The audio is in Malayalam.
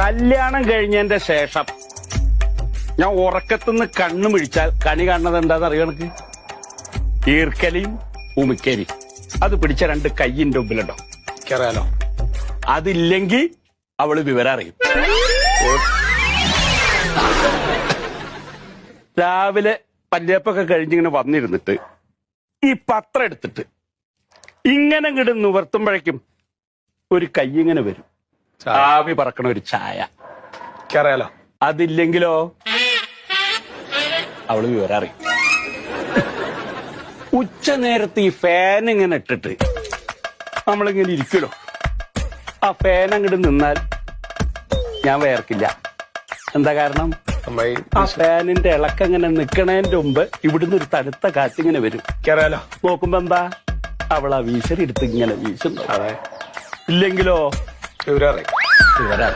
കല്യാണം കഴിഞ്ഞതിന്റെ ശേഷം ഞാൻ ഉറക്കത്തുനിന്ന് കണ്ണു മിഴിച്ചാൽ കണി കാണുന്നത് എന്താന്ന് അറിയോ എനിക്ക് ഈർക്കലിയും ഉമിക്കലിയും അത് പിടിച്ച രണ്ട് കയ്യിന്റെ മുമ്പിലുണ്ടോ എനിക്കറിയാലോ അതില്ലെങ്കിൽ അവൾ വിവരം അറിയും. രാവിലെ പല്ലേപ്പൊക്കെ കഴിഞ്ഞിങ്ങനെ വന്നിരുന്നിട്ട് ഈ പത്രം എടുത്തിട്ട് ഇങ്ങനെ ഇങ്ങോട്ട് നിവർത്തുമ്പോഴേക്കും ഒരു കൈ ഇങ്ങനെ വരും. ആവി പറക്കണ ഒരു ചായ. അറിയാലോ അതില്ലെങ്കിലോ? അവൾ വിവരം അറിയും. ഉച്ച നേരത്ത് ഈ ഫാൻ ഇങ്ങനെ ഇട്ടിട്ട് നമ്മളിങ്ങനെ ഇരിക്കലോ ആ ഫാൻ അങ്ങോട്ട് നിന്നാൽ ഞാൻ വേർക്കില്ല. എന്താ കാരണം? ആ ഫാനിന്റെ ഇളക്കം ഇങ്ങനെ നിക്കണേന്റെ മുമ്പ് ഇവിടുന്ന് ഒരു തണുത്ത കാറ്റിങ്ങനെ വരും. കേറിയാലോ? നോക്കുമ്പോ എന്താ? അവൾ ആ വീശരി എടുത്ത് ഇങ്ങനെ വീശുന്നു. ഇല്ലെങ്കിലോ? വിവരം അറിയാം വിവരം